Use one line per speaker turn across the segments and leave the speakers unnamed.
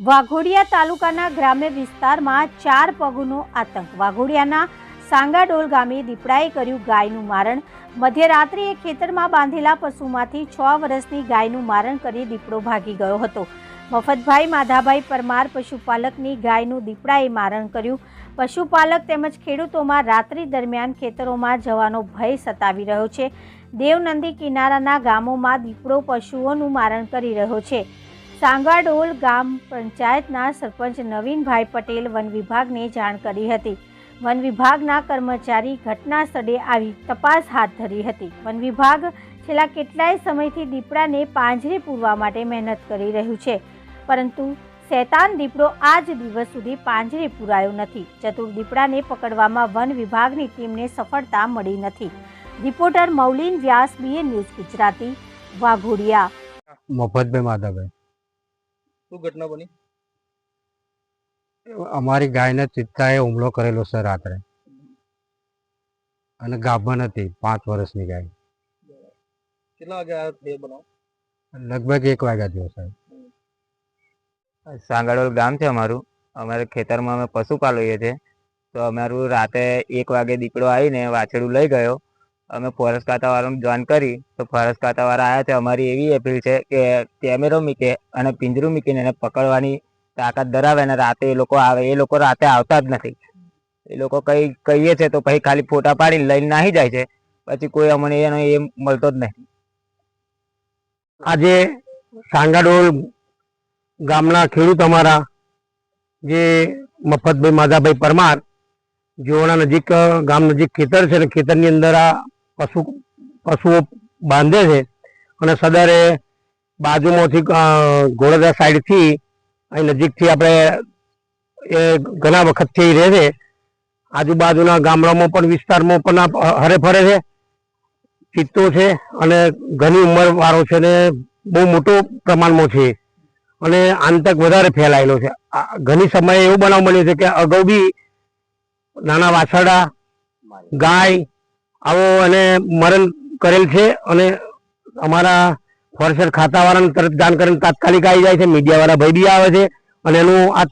વાઘોડિયા તાલુકાના ગ્રામ્ય વિસ્તારમાં ચાર પગુનો આતંક. વાઘોડિયાના સાંગાડોલ ગામે દીપડાએ કર્યું ગાયનું મારણ. મધ્યરાત્રિએ ખેતરમાં બાંધેલા પશુમાંથી છ વર્ષની ગાયનું મારણ કરી દીપડો ભાગી ગયો હતો. મફતભાઈ માધાભાઈ પરમાર પશુપાલકની ગાયનું દીપડાએ મારણ કર્યું. પશુપાલક તેમજ ખેડૂતોમાં રાત્રિ દરમિયાન ખેતરોમાં જવાનો ભય સતાવી રહ્યો છે. દેવનંદી કિનારાના ગામોમાં દીપડો પશુઓનું મારણ કરી રહ્યો છે. સાંગાડોલ ગામ પંચાયતના સરપંચ નવીનભાઈ પટેલ વન વિભાગને જાણ કરી હતી. વન વિભાગના કર્મચારી ઘટના સ્થળે આવી તપાસ હાથ ધરી હતી. વન વિભાગ છેલ્લા કેટલાય સમયથી દીપડાને પાંજરે પૂરવા માટે મહેનત કરી રહ્યું છે. પરંતુ શૈતાન દીપડો આજ દિવસ સુધી પાંજરે પૂરાયો નથી. ચતુર દીપડાને પકડવામાં વન વિભાગની ટીમને સફળતા મળી નથી. Reporter Maulin Vyas BA news Gujarati, Waghodia.
Mafatbhai Madhavbhai.
શું ઘટના બની?
અમારી ગાયને ચિત્તાએ હુમલો કરેલો છે રાત્રે. અને ગાભણ હતી પાંચ વર્ષની ગાય.
કેટલા વાગે આ થયો બનાવ?
લગભગ એક વાગ્યા થયો સાહેબ.
સાંગાડોલ ગામ છે અમારું. અમારે ખેતરમાં અમે પશુ પાલવીએ છીએ. તો અમારું રાતે એક વાગે દીકડો આવીને વાછડું લઈ ગયો. અમે ફોરેસ્ટ ખાતાવાળાને જોઈન કરી તો ફોરેસ્ટ ખાતાવાળા આવ્યા છે અમારી એવી અપીલ છે કે કેમેરો મૂકે અને પિંજરું મૂકીને એને પકડવાની તાકાત ધરાવે અને રાતે એ લોકો આવે, એ લોકો રાતે આવતા જ નથી. એ લોકો કઈ કહીએ છે તો પછી ખાલી ફોટા પાડીને લઈને નાહી જાય છે. પછી કોઈ અમને એનો એ મળતો જ નહીં.
આજે સાંગાડોલ ગામના ખેડૂત અમારા જે મફતભાઈ માધાભાઈ પરમાર, જેઓના નજીક, ગામ નજીક ખેતર છે અને ખેતરની અંદર આ પશુ પશુઓ બાંધે છે અને સદરે બાજુમાંથી અ, સાઈડથી અહીં નજીકથી આપણે એ ઘણા વખતથી રહે છે. આજુબાજુના ગામડામાં પણ વિસ્તારમાં પણ હરે ફરે છે. ચિત્તો છે અને ઘણી ઉંમર વાળો છે ને બહુ મોટો પ્રમાણમાં છે. અને આંતક વધારે ફેલાયેલો છે. ઘણી સમયે એવું બનાવ બન્યો છે કે અગાઉ બી નાના વાછરડા ગાય આવો એને મરણ કરેલ છે અને અમારા ફોરેસ્ટર ખાતાવાળાને તરત જાણ કરીને તાત્કાલિક આવી જાય છે. મીડિયાવાળા ભાઈ બી આવે છે અને એનું આ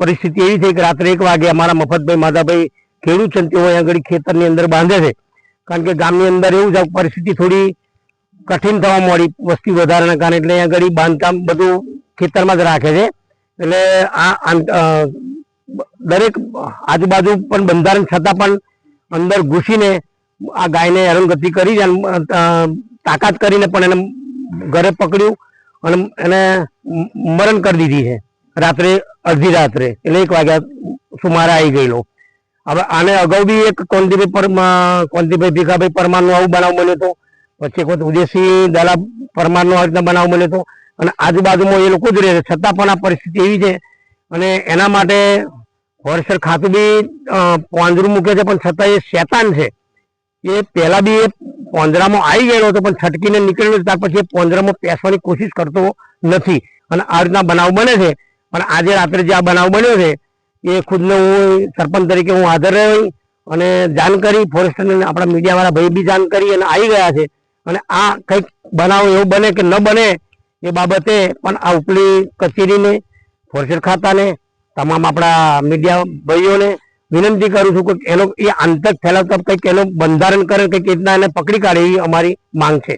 પરિસ્થિતિ એવી છે કે રાત્રે એક વાગે અમારા મફતભાઈ માધાભાઈ ખેડૂત છે તેઓ અહીંયા આગળ ખેતરની અંદર બાંધે છે. કારણ કે ગામની અંદર એવું છે પરિસ્થિતિ થોડી કઠિન થવા મળી વસ્તી વધારાના કારણે એટલે અહીંયા આગળ બાંધકામ બધું ખેતરમાં જ રાખે છે. એટલે આ દરેક આજુબાજુ પણ બંધારણ છતાં પણ અંદર ઘૂસીને આ ગાયને હેરાનગતિ કરી તાકાત કરીને પણ એને ઘરે પકડ્યું અને એને મરણ કરી દીધી છે. રાત્રે, અડધી રાત્રે, એટલે એક વાગ્યા સુમારે આવી ગયેલો. હવે આને અગાઉ બી એક કોંતીભાઈ પરમા કોંતીભાઈ ભીખાભાઈ પરમારનો આવું બનાવ બન્યો હતો. પછી એક વખત ઉદયસિંહ દલા પરમારનો આ રીતના બનાવ બન્યો હતો. અને આજુબાજુમાં એ લોકો જ રહે છે. છતાં પણ આ પરિસ્થિતિ એવી છે. અને એના માટે હોરસર ખાતું બી પાંજરું મૂકે છે, પણ છતાં એ શેતાન છે. એ પહેલા બી એ પોંજરામાં આવી ગયેલો હતો, પણ છટકીને નીકળેલો ત્યાર પછી એ પોંજરામાં પેસવાની કોશિશ કરતો નથી. અને આ રીતના બનાવ બને છે. પણ આજે રાત્રે જે આ બનાવ બન્યો છે, એ ખુદને હું સરપંચ તરીકે હું હાજર રહ્યો અને જાણ કરી ફોરેસ્ટરને આપણા મીડિયાવાળા ભાઈ બી જાણ કરી અને આવી ગયા છે. અને આ કંઈક બનાવ એવો બને કે ન બને એ બાબતે પણ આ ઉપલી કચેરીને ફોરેસ્ટર ખાતાને, તમામ આપણા મીડિયા ભાઈઓને વિનંતી કરું છું કે એનો એ આંતક ફેલાવતા કંઈક એનું બંધારણ કરે કંઈક રીતના એને પકડી કાઢે એવી અમારી માંગ છે.